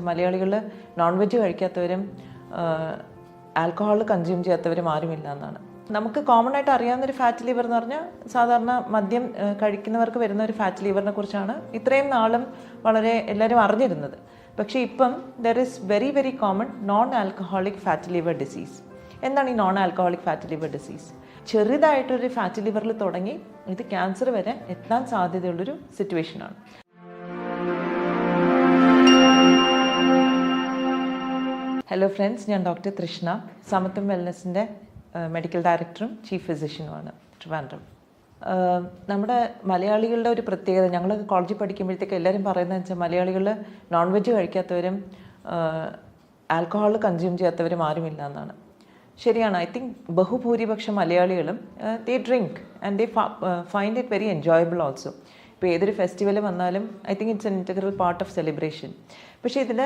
മലയാളികൾ non veg കഴിക്കാത്തവരും alcohol consume ചെയ്യാത്തവരും ആരുമില്ല എന്നാണ്. നമുക്ക് കോമൺ ആയിട്ട് അറിയാവുന്ന ഒരു ഫാറ്റ് ലിവർ എന്ന് പറഞ്ഞാൽ സാധാരണ മദ്യം കഴിക്കുന്നവർക്ക് വരുന്ന ഒരു ഫാറ്റ് ലിവറിനെ കുറിച്ചാണ് ഇത്രയും നാളും വളരെ എല്ലാവരും അറിഞ്ഞിരുന്നത്. പക്ഷേ ഇപ്പം there is very very common non alcoholic fat liver disease എന്താണ് ഈ non alcoholic fat liver disease ചെറുതായിട്ടൊരു ഫാറ്റ് ലിവറിൽ തുടങ്ങി ഇത് ക്യാൻസർ വരെ എത്താൻ സാധ്യതയുള്ളൊരു സിറ്റുവേഷനാണ് ഹലോ ഫ്രണ്ട്സ് ഞാൻ ഡോക്ടർ തൃഷ്ണ സമത്വം വെൽനസിന്റെ മെഡിക്കൽ ഡയറക്ടറും ചീഫ് ഫിസിഷ്യനുമാണ് ട്രിവാൻഡ്രം. നമ്മുടെ മലയാളികളുടെ ഒരു പ്രത്യേകത ഞങ്ങൾ കോളേജിൽ പഠിക്കുമ്പോഴത്തേക്ക് എല്ലാവരും പറയുന്നത് വെച്ചാൽ മലയാളികൾ നോൺ വെജ് കഴിക്കാത്തവരും ആൽക്കഹോൾ കൺസ്യൂം ചെയ്യാത്തവരും ആരുമില്ല എന്നാണ്. ശരിയാണ് ഐ തിങ്ക് ബഹുഭൂരിപക്ഷം മലയാളികളും they drink and they find it very enjoyable also ഇപ്പോൾ ഏതൊരു ഫെസ്റ്റിവൽ വന്നാലും I think it's an integral part of celebration പക്ഷേ ഇതിൽ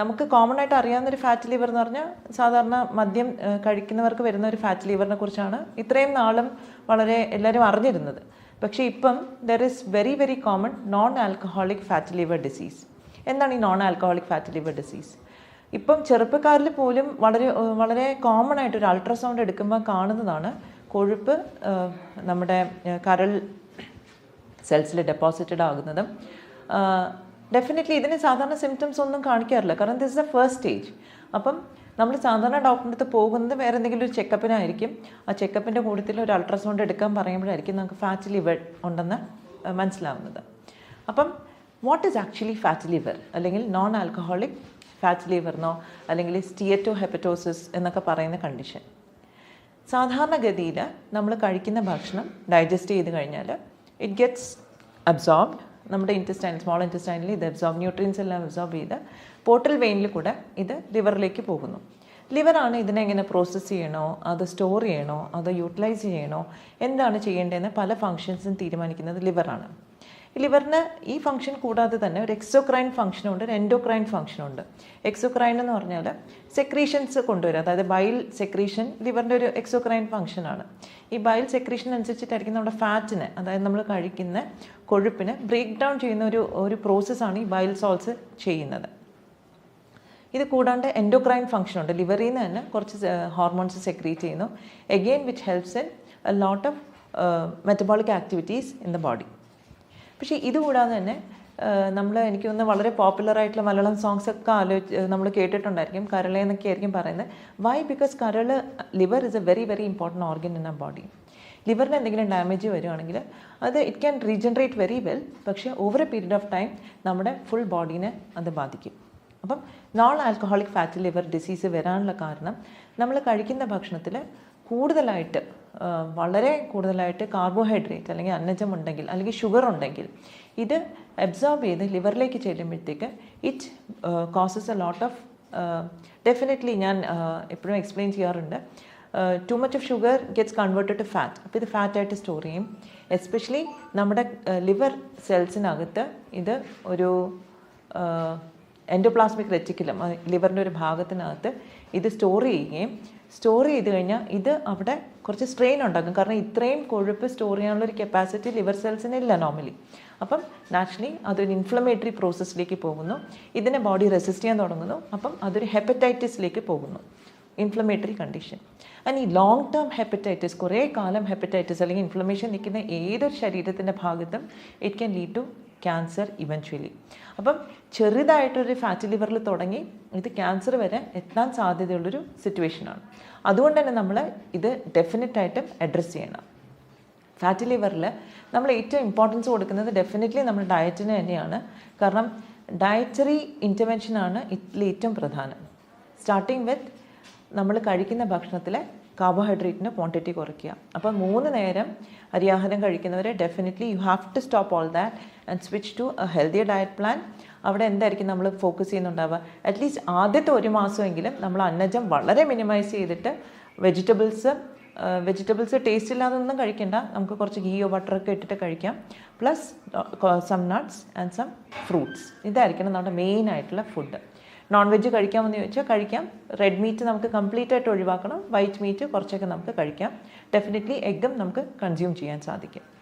നമുക്ക് കോമൺ ആയിട്ട് അറിയാവുന്ന ഒരു ഫാറ്റ് ലിവർ എന്ന് പറഞ്ഞാൽ സാധാരണ മദ്യം കഴിക്കുന്നവർക്ക് വരുന്ന ഒരു ഫാറ്റ് ലിവറിനെ കുറിച്ചാണ് ഇത്രയും നാളും വളരെ എല്ലാവരും അറിഞ്ഞിരുന്നത്. പക്ഷേ ഇപ്പം there is very very common non alcoholic fat liver disease എന്താണ് ഈ non alcoholic fat liver disease ഇപ്പം ചെറുപ്പക്കാരിൽ പോലും വളരെ വളരെ കോമൺ ആയിട്ട് ഒരു അൾട്രാസൗണ്ട് എടുക്കുമ്പോൾ കാണുന്നതാണ് കൊഴുപ്പ് നമ്മുടെ കരൾ സെൽസിൽ ഡെപ്പോസിറ്റഡ് ആകുന്നതും ഡെഫിനറ്റ്ലി ഇതിന് സാധാരണ സിംറ്റംസ് ഒന്നും കാണിക്കാറില്ല. കാരണം this is a first stage അപ്പം നമ്മൾ സാധാരണ ഡോക്ടറിന്റെ അടുത്ത് പോകുന്നത് വേറെ എന്തെങ്കിലും ഒരു ചെക്കപ്പിനായിരിക്കും ആ ചെക്കപ്പിന്റെ കൂട്ടത്തിൽ ഒരു അൾട്രാസൗണ്ട് എടുക്കാൻ പറയുമ്പോഴായിരിക്കും നമുക്ക് ഫാറ്റ് ലിവർ ഉണ്ടെന്ന് മനസ്സിലാവുന്നത്. അപ്പം what is actually fat liver അല്ലെങ്കിൽ നോൺ ആൽക്കഹോളിക് ഫാറ്റ് ലിവറിനോ അല്ലെങ്കിൽ സ്റ്റിയറ്റോ ഹെപ്പറ്റോസിസ് എന്നൊക്കെ പറയുന്ന കണ്ടീഷൻ സാധാരണഗതിയിൽ നമ്മൾ കഴിക്കുന്ന ഭക്ഷണം ഡൈജസ്റ്റ് ചെയ്ത് കഴിഞ്ഞാൽ ഇറ്റ് ഗെറ്റ്സ് അബ്സോർബ്ഡ് നമ്മുടെ ഇന്റസ്റ്റൈൻ സ്മോൾ ഇന്റസ്റ്റൈനിൽ ഇത് അബ്സോർബ് ന്യൂട്രിയൻസ് എല്ലാം അബ്സോർബ് ചെയ്ത് പോർട്ടൽ വെയിനിൽ കൂടെ ഇത് ലിവറിലേക്ക് പോകുന്നു. ലിവറാണ് ഇതിനെ എങ്ങനെ പ്രോസസ്സ് ചെയ്യണോ അത് സ്റ്റോർ ചെയ്യണോ അത് യൂട്ടിലൈസ് ചെയ്യണോ എന്താണ് ചെയ്യേണ്ടതെന്ന് പല ഫങ്ഷൻസും തീരുമാനിക്കുന്നത് ലിവറാണ് ലിവറിന് ഈ ഫംഗ്ഷൻ കൂടാതെ തന്നെ ഒരു എക്സോക്രൈൻ ഫംഗ്ഷനുണ്ട് ഒരു എൻഡോക്രൈൻ ഫംഗ്ഷനുണ്ട് എക്സോക്രൈൻ എന്ന് പറഞ്ഞാൽ സെക്രീഷൻസ് കൊണ്ടുവരും. അതായത് ബൈൽ സെക്രീഷൻ ലിവറിന്റെ ഒരു എക്സോക്രൈൻ ഫംഗ്ഷനാണ് ഈ ബൈൽ സെക്രീഷൻ അനുസരിച്ചിട്ടായിരിക്കും നമ്മുടെ ഫാറ്റിന് അതായത് നമ്മൾ കഴിക്കുന്ന കൊഴുപ്പിന് ബ്രേക്ക് ഡൗൺ ചെയ്യുന്ന ഒരു ഒരു പ്രോസസ്സാണ് ഈ ബൈൽ സോൾസ് ചെയ്യുന്നത്. ഇത് കൂടാണ്ട് എൻഡോക്രൈൻ ഫംഗ്ഷൻ ഉണ്ട്. ലിവറിൽ നിന്ന് തന്നെ കുറച്ച് ഹോർമോൺസ് സെക്രീറ്റ് ചെയ്യുന്നു. Again which helps in a lot of metabolic activities in the body പക്ഷേ ഇതുകൂടാതെ തന്നെ നമ്മൾ എനിക്ക് തോന്നുന്നു വളരെ പോപ്പുലർ ആയിട്ടുള്ള മലയാളം സോങ്സ് ഒക്കെ ആലോചിച്ച് നമ്മൾ കേട്ടിട്ടുണ്ടായിരിക്കും. കരളെ എന്നൊക്കെ ആയിരിക്കും പറയുന്നത്. വൈ ബിക്കോസ് കരൾ liver is a very very important organ in a body ലിവറിന് എന്തെങ്കിലും ഡാമേജ് വരുവാണെങ്കിൽ അത് it can regenerate very well പക്ഷേ over a period of time നമ്മുടെ ഫുൾ ബോഡീനെ അത് ബാധിക്കും. അപ്പം non alcoholic fatty liver disease വരാനുള്ള കാരണം നമ്മൾ കഴിക്കുന്ന ഭക്ഷണത്തിൽ കൂടുതലായിട്ട് ആ, വളരെ കൂടുതലായിട്ട് കാർബോഹൈഡ്രേറ്റ് അല്ലെങ്കിൽ അന്നജം ഉണ്ടെങ്കിൽ അല്ലെങ്കിൽ ഷുഗർ ഉണ്ടെങ്കിൽ ഇത് അബ്സോർബ് ചെയ്ത് ലിവറിലേക്ക് ചെല്ലുമ്പോഴത്തേക്ക് it causes a lot of definitely ഞാൻ എപ്പോഴും എക്സ്പ്ലെയിൻ ചെയ്യാറുണ്ട്. Too much of sugar gets converted to fat അപ്പോൾ ഇത് ഫാറ്റായിട്ട് സ്റ്റോർ ചെയ്യും. എസ്പെഷ്യലി നമ്മുടെ ലിവർ സെൽസിനകത്ത് ഇത് ഒരു എൻഡോപ്ലാസ്മിക് റെറ്റിക്കുലം ലിവറിന്റെ ഒരു ഭാഗത്തിനകത്ത് ഇത് സ്റ്റോർ ചെയ്യുകയും സ്റ്റോർ ചെയ്ത് കഴിഞ്ഞാൽ ഇത് അവിടെ കുറച്ച് സ്ട്രെയിൻ ഉണ്ടാക്കും. കാരണം ഇത്രയും കൊഴുപ്പ് സ്റ്റോർ ചെയ്യാനുള്ള ഒരു കപ്പാസിറ്റി ലിവർ സെൽസിന് ഇല്ല നോർമലി അപ്പം നാച്ചുറലി അതൊരു ഇൻഫ്ലമേറ്ററി പ്രോസസ്സിലേക്ക് പോകുന്നു. ഇതിനെ ബോഡി റെസിസ്റ്റ് ചെയ്യാൻ തുടങ്ങുന്നു. അപ്പം അതൊരു ഹെപ്പറ്റൈറ്റിസിലേക്ക് പോകുന്നു. ഇൻഫ്ലമേറ്ററി കണ്ടീഷൻ ആൻഡ് ഈ ലോങ് ടേം ഹെപ്പറ്റൈറ്റിസ് കുറേ കാലം ഹെപ്പറ്റൈറ്റിസ് അല്ലെങ്കിൽ ഇൻഫ്ലമേഷൻ നിൽക്കുന്ന ഏതൊരു ശരീരത്തിന്റെ ഭാഗത്തും it can lead to cancer eventually അപ്പം ചെറുതായിട്ടൊരു ഫാറ്റ് ലിവറിൽ തുടങ്ങി ഇത് ക്യാൻസർ വരെ എത്താൻ സാധ്യതയുള്ളൊരു സിറ്റുവേഷനാണ് അതുകൊണ്ട് തന്നെ നമ്മൾ ഇത് ഡെഫിനറ്റായിട്ടും അഡ്രസ്സ് ചെയ്യണം. ഫാറ്റി ലിവറിൽ നമ്മൾ ഏറ്റവും ഇമ്പോർട്ടൻസ് കൊടുക്കുന്നത് ഡെഫിനറ്റ്ലി നമ്മൾ ഡയറ്റിന് തന്നെയാണ്. കാരണം ഡയറ്ററി ഇന്റർവെൻഷനാണ് ഇതിൽ ഏറ്റവും പ്രധാനം. സ്റ്റാർട്ടിങ് വിത്ത് നമ്മൾ കഴിക്കുന്ന ഭക്ഷണത്തിലെ കാർബോഹൈഡ്രേറ്റിന്റെ ക്വാണ്ടിറ്റി കുറയ്ക്കുക. അപ്പോൾ മൂന്ന് നേരം അരിയാഹാരം കഴിക്കുന്നവരെ definitely you have to stop all that and switch to a healthy diet plan അവിടെ എന്തായിരിക്കും നമ്മൾ ഫോക്കസ് ചെയ്യുന്നുണ്ടാവുക? അറ്റ്ലീസ്റ്റ് ആദ്യത്തെ ഒരു മാസമെങ്കിലും നമ്മൾ അന്നജം വളരെ മിനിമൈസ് ചെയ്തിട്ട് വെജിറ്റബിൾസ് വെജിറ്റബിൾസ് ടേസ്റ്റ് ഇല്ലാതൊന്നും കഴിക്കണ്ട. നമുക്ക് കുറച്ച് ഗീയോ ബട്ടറൊക്കെ ഇട്ടിട്ട് കഴിക്കാം. Plus some nuts and some fruits ഇതായിരിക്കണം നമ്മുടെ മെയിൻ ആയിട്ടുള്ള ഫുഡ് നോൺ വെജ് കഴിക്കാമെന്ന് ചോദിച്ചാൽ കഴിക്കാം. റെഡ് മീറ്റ് നമുക്ക് കംപ്ലീറ്റ് ആയിട്ട് ഒഴിവാക്കണം. വൈറ്റ് മീറ്റ് കുറച്ചൊക്കെ നമുക്ക് കഴിക്കാം. ഡെഫിനറ്റ്ലി എഗ്ഗും നമുക്ക് കൺസ്യൂം ചെയ്യാൻ സാധിക്കും.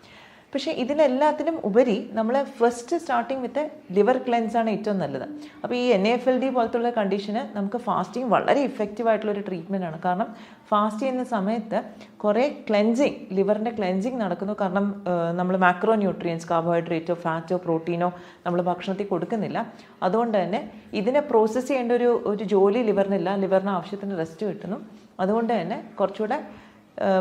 പക്ഷേ ഇതിനെല്ലാത്തിനും ഉപരി നമ്മൾ first starting with liver cleanse ആണ് ഏറ്റവും നല്ലത്. അപ്പോൾ ഈ എൻ എഫ് എൽ ഡി പോലത്തുള്ള കണ്ടീഷന് നമുക്ക് ഫാസ്റ്റിംഗ് വളരെ ഇഫക്റ്റീവ് ആയിട്ടുള്ളൊരു ട്രീറ്റ്മെന്റ് ആണ്. കാരണം ഫാസ്റ്റ് ചെയ്യുന്ന സമയത്ത് കുറേ ക്ലെൻസിങ് ലിവറിന്റെ ക്ലെൻസിങ് നടക്കുന്നു. കാരണം നമ്മൾ മാക്രോ ന്യൂട്രിയൻസ് കാർബോഹൈഡ്രേറ്റോ ഫാറ്റോ പ്രോട്ടീനോ നമ്മൾ ഭക്ഷണത്തിൽ കൊടുക്കുന്നില്ല. അതുകൊണ്ട് തന്നെ ഇതിനെ പ്രോസസ്സ് ചെയ്യേണ്ട ഒരു ഒരു ജോലി ലിവറിനില്ല ലിവറിന് ആവശ്യത്തിന് റെസ്റ്റ് കിട്ടുന്നു. അതുകൊണ്ട് തന്നെ കുറച്ചുകൂടെ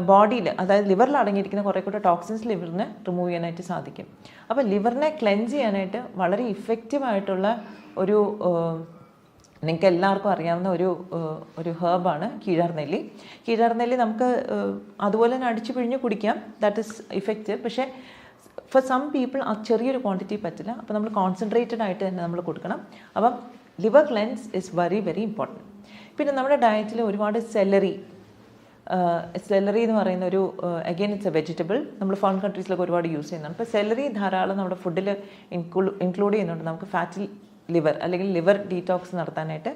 ബോഡിയിൽ അതായത് ലിവറിൽ അടങ്ങിയിരിക്കുന്ന കുറേ കൂടെ ടോക്സിൻസ് ലിവറിന് റിമൂവ് ചെയ്യാനായിട്ട് സാധിക്കും. അപ്പോൾ ലിവറിനെ ക്ലെൻസ് ചെയ്യാനായിട്ട് വളരെ ഇഫക്റ്റീവായിട്ടുള്ള ഒരു നിങ്ങൾക്ക് എല്ലാവർക്കും അറിയാവുന്ന ഒരു ഒരു ഹേർബാണ് കീഴാർനെല്ലി. കീഴാർനെല്ലി നമുക്ക് അതുപോലെ തന്നെ അടിച്ചു പിഴിഞ്ഞ് കുടിക്കാം. ദാറ്റ് ഇസ് ഇഫക്റ്റീവ് പക്ഷേ ഫോർ സം പീപ്പിൾ ആ ചെറിയൊരു ക്വാണ്ടിറ്റി പറ്റില്ല. അപ്പോൾ നമ്മൾ കോൺസെൻട്രേറ്റഡ് ആയിട്ട് തന്നെ നമ്മൾ കൊടുക്കണം. അപ്പം liver cleanse is very very important പിന്നെ നമ്മുടെ ഡയറ്റിൽ ഒരുപാട് സെലറി സെലറി എന്ന് പറയുന്ന ഒരു അഗെയിൻ ഇറ്റ്സ് എ വെജിറ്റബിൾ നമ്മൾ ഫോൺ കൺട്രീസിലൊക്കെ ഒരുപാട് യൂസ് ചെയ്യുന്നുണ്ട്. അപ്പോൾ സെലറി ധാരാളം നമ്മുടെ ഫുഡിൽ ഇൻക്ലൂഡ് ചെയ്യുന്നുണ്ട്. നമുക്ക് ഫാറ്റി ലിവർ അല്ലെങ്കിൽ ലിവർ ഡീറ്റോക്സ് നടത്താനായിട്ട്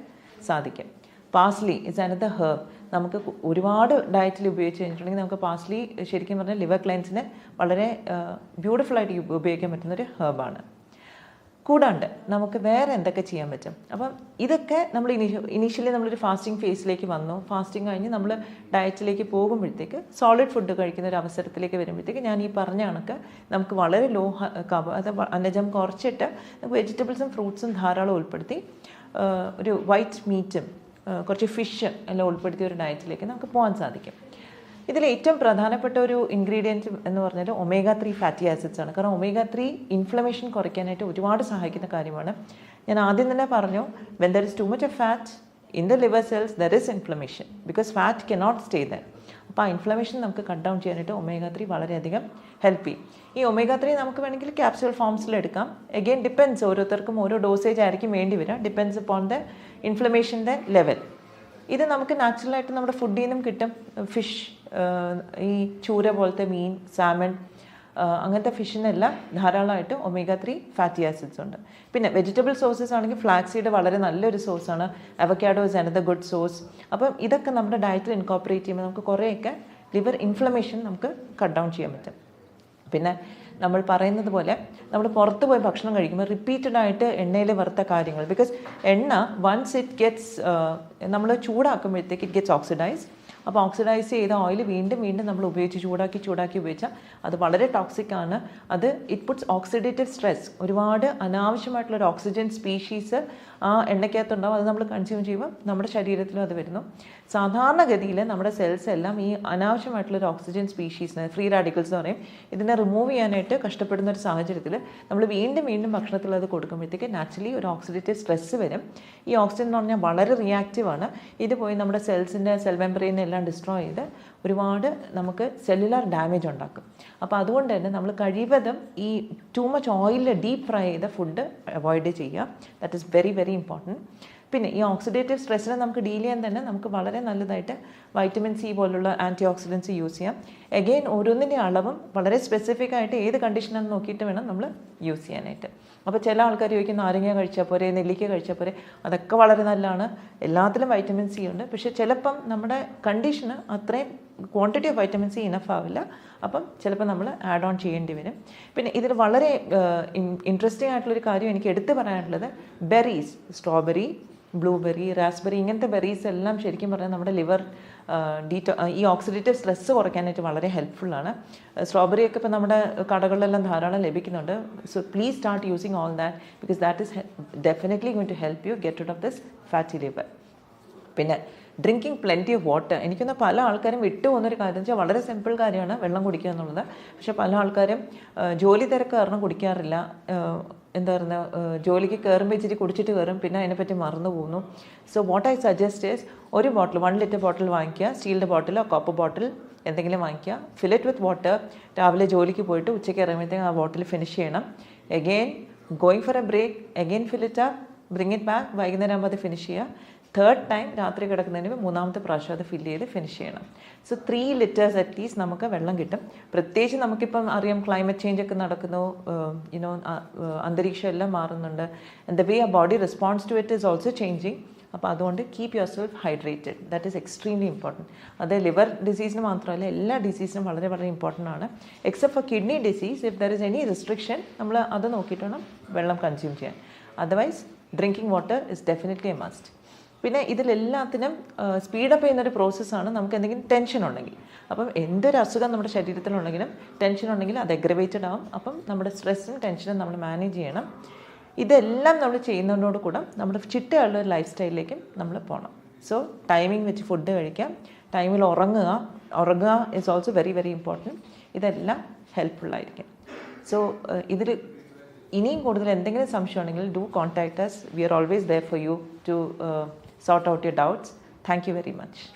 സാധിക്കും. പാസ്ലി ഇസ് അനദർ ഹെർബ് നമുക്ക് ഒരുപാട് ഡയറ്റിൽ ഉപയോഗിച്ച് കഴിഞ്ഞിട്ടുണ്ടെങ്കിൽ നമുക്ക് പാസ്ലി ശരിക്കും പറഞ്ഞാൽ ലിവർ ക്ലൈൻസിന് വളരെ ബ്യൂട്ടിഫുൾ ആയിട്ട് ഉപയോഗിക്കാൻ പറ്റുന്ന ഒരു ഹേർബാണ് കൂടാണ്ട് നമുക്ക് വേറെ എന്തൊക്കെ ചെയ്യാൻ പറ്റും? അപ്പം ഇതൊക്കെ നമ്മൾ ഇനീഷ്യ ഇനീഷ്യലി നമ്മളൊരു ഫാസ്റ്റിംഗ് ഫേസിലേക്ക് വന്നു. ഫാസ്റ്റിംഗ് കഴിഞ്ഞ് നമ്മൾ ഡയറ്റിലേക്ക് പോകുമ്പോഴത്തേക്ക് സോളിഡ് ഫുഡ് കഴിക്കുന്ന ഒരു അവസരത്തിലേക്ക് വരുമ്പോഴത്തേക്ക് ഞാൻ ഈ പറഞ്ഞ കണക്ക് നമുക്ക് വളരെ ലോ കബ അത് അന്നജം കുറച്ചിട്ട് നമുക്ക് വെജിറ്റബിൾസും ഫ്രൂട്ട്സും ധാരാളം ഉൾപ്പെടുത്തി ഒരു വൈറ്റ് മീറ്റും കുറച്ച് ഫിഷ് എല്ലാം ഉൾപ്പെടുത്തിയ ഒരു ഡയറ്റിലേക്ക് നമുക്ക് പോകാൻ സാധിക്കും. ഇതിൽ ഏറ്റവും പ്രധാനപ്പെട്ട ഒരു ഇൻഗ്രീഡിയന്റ് എന്ന് പറഞ്ഞാൽ ഒമേഗ ത്രീ ഫാറ്റി ആസിഡ്സ് ആണ്. കാരണം ഒമേഗ ത്രീ ഇൻഫ്ലമേഷൻ കുറയ്ക്കാനായിട്ട് ഒരുപാട് സഹായിക്കുന്ന കാര്യമാണ്. ഞാൻ ആദ്യം തന്നെ പറഞ്ഞു when there is too much a fat in the liver cells there is inflammation because fat cannot stay there അപ്പോൾ ആ ഇൻഫ്ലമേഷൻ നമുക്ക് കട്ട് ഡൗൺ ചെയ്യാനായിട്ട് ഒമേഗ ത്രീ വളരെയധികം ഹെൽപ്പ് ചെയ്യും. ഈ ഒമേഗ ത്രീ നമുക്ക് വേണമെങ്കിൽ ക്യാപ്സ്യൂൾ ഫോംസിൽ എടുക്കാം. എഗെയിൻ ഡിപ്പെൻസ് ഓരോരുത്തർക്കും ഓരോ ഡോസേജ് ആയിരിക്കും വേണ്ടി വരിക. ഡിപ്പെൻസ് അപ്പോൺ ദ ഇൻഫ്ലമേഷന്റെ ലെവൽ ഇത് നമുക്ക് നാച്ചുറലായിട്ട് നമ്മുടെ ഫുഡിൽ നിന്നും കിട്ടും. ഫിഷ് ഈ ചൂര പോലത്തെ മീൻ സാമൺ അങ്ങനത്തെ ഫിഷിനെല്ലാം ധാരാളമായിട്ട് ഒമേഗ ത്രീ ഫാറ്റി ആസിഡ്സ് ഉണ്ട്. പിന്നെ വെജിറ്റബിൾ സോഴ്സസ് ആണെങ്കിൽ ഫ്ലാക്സീഡ് വളരെ നല്ലൊരു സോഴ്സാണ് avocado is another good source അപ്പം ഇതൊക്കെ നമ്മുടെ ഡയറ്റിൽ ഇൻകോപ്പറേറ്റ് ചെയ്യുമ്പോൾ നമുക്ക് കുറേയൊക്കെ ലിവർ ഇൻഫ്ലമേഷൻ നമുക്ക് കട്ട് ഡൗൺ ചെയ്യാൻ പറ്റും. പിന്നെ നമ്മൾ പറയുന്നത് പോലെ നമ്മൾ പുറത്ത് പോയി ഭക്ഷണം കഴിക്കുമ്പോൾ റിപ്പീറ്റഡ് ആയിട്ട് എണ്ണയിൽ വറുത്ത കാര്യങ്ങൾ. ബിക്കോസ് എണ്ണ വൺസ് ഇറ്റ് ഗെറ്റ്സ് നമ്മൾ ചൂടാക്കുമ്പോഴത്തേക്ക് ഇറ്റ് ഗെറ്റ്സ് ഓക്സിഡൈസ് അപ്പോൾ ഓക്സിഡൈസ് ചെയ്ത ഓയിൽ വീണ്ടും വീണ്ടും നമ്മൾ ഉപയോഗിച്ച് ചൂടാക്കി ചൂടാക്കി ഉപയോഗിച്ചാൽ അത് വളരെ ടോക്സിക് ആണ്. അത് ഇറ്റ് പുട്സ് ഓക്സിഡേറ്റീവ് സ്ട്രെസ് ഒരുപാട് അനാവശ്യമായിട്ടുള്ള ഒരു ഓക്സിജൻ സ്പീഷീസ് ആ എണ്ണയ്ക്കകത്തുണ്ടാവും. അത് നമ്മൾ കൺസ്യൂം ചെയ്യുമ്പോൾ നമ്മുടെ ശരീരത്തിലും അത് വരുന്നു. സാധാരണഗതിയിൽ നമ്മുടെ സെൽസ് എല്ലാം ഈ അനാവശ്യമായിട്ടുള്ള ഒരു ഓക്സിജൻ സ്പീഷീസിനെ ഫ്രീ റാഡിക്കൽസ് എന്ന് പറയും ഇതിനെ റിമൂവ് ചെയ്യാനായിട്ട് കഷ്ടപ്പെടുന്ന ഒരു സാഹചര്യത്തിൽ നമ്മൾ വീണ്ടും വീണ്ടും ഭക്ഷണത്തിൽ അത് കൊടുക്കുമ്പോഴത്തേക്ക് നാച്ചുറലി ഒരു ഓക്സിഡേറ്റീവ് സ്ട്രെസ്സ് വരും. ഈ ഓക്സിജൻ എന്ന് പറഞ്ഞാൽ വളരെ റിയാക്റ്റീവാണ് ഇത് പോയി നമ്മുടെ സെൽസിന്റെ സെൽ മെമ്പറീനെ എല്ലാം ഡിസ്ട്രോയ് ചെയ്ത് ഒരുപാട് നമുക്ക് സെല്ലുലാർ ഡാമേജ് ഉണ്ടാക്കും. അപ്പോൾ അതുകൊണ്ട് തന്നെ നമ്മൾ കഴിവതും ഈ ടൂ മച്ച് ഓയിലിൽ ഡീപ്പ് ഫ്രൈ ചെയ്ത ഫുഡ് അവോയ്ഡ് ചെയ്യുക. That is very very important പിന്നെ ഈ ഓക്സിഡേറ്റീവ് സ്ട്രെസ്സിനെ നമുക്ക് ഡീൽ ചെയ്യാൻ തന്നെ നമുക്ക് വളരെ നല്ലതായിട്ട് വൈറ്റമിൻ സി പോലുള്ള ആന്റി ഓക്സിഡൻസ് യൂസ് ചെയ്യാം. എഗെയിൻ ഓരോന്നിന്റെ അളവും വളരെ സ്പെസിഫിക് ആയിട്ട് ഏത് കണ്ടീഷനാണെന്ന് നോക്കിയിട്ട് വേണം നമ്മൾ യൂസ് ചെയ്യാനായിട്ട്. അപ്പോൾ ചില ആൾക്കാർ ചോദിക്കും നാരങ്ങ കഴിച്ചാൽ പോരെ നെല്ലിക്ക കഴിച്ചാൽ പോരെ? അതൊക്കെ വളരെ നല്ലതാണ്. എല്ലാത്തിലും വൈറ്റമിൻ സി ഉണ്ട്. പക്ഷേ ചിലപ്പം നമ്മുടെ കണ്ടീഷന് അത്രയും quantity of vitamin C enough ആവില്ല. അപ്പം ചിലപ്പോൾ നമ്മൾ ആഡ് ഓൺ ചെയ്യേണ്ടി വരും. പിന്നെ ഇതിൽ വളരെ ഇൻട്രസ്റ്റിംഗ് ആയിട്ടുള്ളൊരു കാര്യം എനിക്ക് എടുത്തു പറയാനുള്ളത് ബെറീസ് സ്ട്രോബെറി ബ്ലൂബെറി റാസ്ബെറി ഇങ്ങനത്തെ ബെറീസ് എല്ലാം ശരിക്കും പറഞ്ഞാൽ നമ്മുടെ ലിവർ ഡീറ്റോ ഈ ഓക്സിഡേറ്റീവ് സ്ട്രെസ് കുറയ്ക്കാനായിട്ട് വളരെ ഹെൽപ്ഫുള്ളാണ് സ്ട്രോബെറി ഒക്കെ ഇപ്പോൾ നമ്മുടെ കടകളിലെല്ലാം ധാരാളം ലഭിക്കുന്നുണ്ട്. So please start using all that because that is definitely going to help you get out of this fatty liver പിന്നെ ഡ്രിങ്കിങ് പ്ലെന്റി ഓഫ് വാട്ടർ എനിക്കൊന്ന് പല ആൾക്കാരും വിട്ടുപോകുന്നൊരു കാര്യം വെച്ചാൽ വളരെ സിമ്പിൾ കാര്യമാണ് വെള്ളം കുടിക്കുക എന്നുള്ളത്. പക്ഷേ പല ആൾക്കാരും ജോലി തിരക്ക് കാരണം കുടിക്കാറില്ല. എന്താ പറയുക ജോലിക്ക് കയറുമ്പോൾ ഇച്ചിരി കുടിച്ചിട്ട് കയറും പിന്നെ അതിനെപ്പറ്റി മറന്നു പോകുന്നു. So what I suggest is ഒരു ബോട്ടിൽ വൺ ലിറ്റർ ബോട്ടിൽ വാങ്ങിക്കുക സ്റ്റീലിന്റെ ബോട്ടിലോ കോപ്പർ ബോട്ടിൽ എന്തെങ്കിലും വാങ്ങിക്കുക. ഫിലറ്റ് വിത്ത് വാട്ടർ രാവിലെ ജോലിക്ക് പോയിട്ട് ഉച്ചയ്ക്ക് ഇറങ്ങുമ്പോഴത്തേക്കും ആ ബോട്ടിൽ ഫിനിഷ് ചെയ്യണം. Again going for a break again fill it bring it back വൈകുന്നേരം ആകുമ്പോൾ അത് ഫിനിഷ് ചെയ്യുക. തേർഡ് ടൈം രാത്രി കിടക്കുന്നതിന് മൂന്നാമത്തെ പ്രാവശ്യം അത് ഫില്ല് ചെയ്ത് ഫിനിഷ് ചെയ്യണം. സോ ത്രീ ലിറ്റേഴ്സ് അറ്റ്ലീസ്റ്റ് നമുക്ക് വെള്ളം കിട്ടും. പ്രത്യേകിച്ച് നമുക്കിപ്പം അറിയാം ക്ലൈമറ്റ് ചേഞ്ച് ഒക്കെ നടക്കുന്നു. യുനോ അന്തരീക്ഷം എല്ലാം മാറുന്നുണ്ട്. ആൻഡ് ദ വേ ആ body response to it is also changing അപ്പോൾ അതുകൊണ്ട് keep yourself hydrated that is extremely important അത് ലിവർ ഡിസീസിന് മാത്രമല്ല എല്ലാ ഡിസീസിനും വളരെ വളരെ ഇമ്പോർട്ടന്റ് ആണ്. Except for kidney disease if there is any restriction നമ്മൾ അത് നോക്കിയിട്ട് വേണം വെള്ളം കൺസ്യൂം ചെയ്യാൻ. Otherwise drinking water is definitely a must പിന്നെ ഇതിലെല്ലാത്തിനും സ്പീഡപ്പ് ചെയ്യുന്നൊരു പ്രോസസ്സാണ് നമുക്ക് എന്തെങ്കിലും ടെൻഷൻ ഉണ്ടെങ്കിൽ. അപ്പം എന്തൊരു അസുഖം നമ്മുടെ ശരീരത്തിലുണ്ടെങ്കിലും ടെൻഷൻ ഉണ്ടെങ്കിൽ അത് അഗ്രവേറ്റഡ് ആവും. അപ്പം നമ്മുടെ സ്ട്രെസ്സും ടെൻഷനും നമ്മൾ മാനേജ് ചെയ്യണം. ഇതെല്ലാം നമ്മൾ ചെയ്യുന്നതിനോട് കൂടെ നമ്മുടെ ചിട്ടയുള്ള ഒരു ലൈഫ് സ്റ്റൈലിലേക്കും നമ്മൾ പോകണം സോ ടൈമിംഗ് വെച്ച് ഫുഡ് കഴിക്കാം. ടൈമിൽ ഉറങ്ങുക. ഉറങ്ങുക is also very very important ഇതെല്ലാം ഹെൽപ്ഫുള്ളായിരിക്കും സോ ഇതിൽ ഇനിയും കൂടുതൽ എന്തെങ്കിലും സംശയം ഉണ്ടെങ്കിൽ do contact us we are always there for you to sort out your doubts. Thank you very much.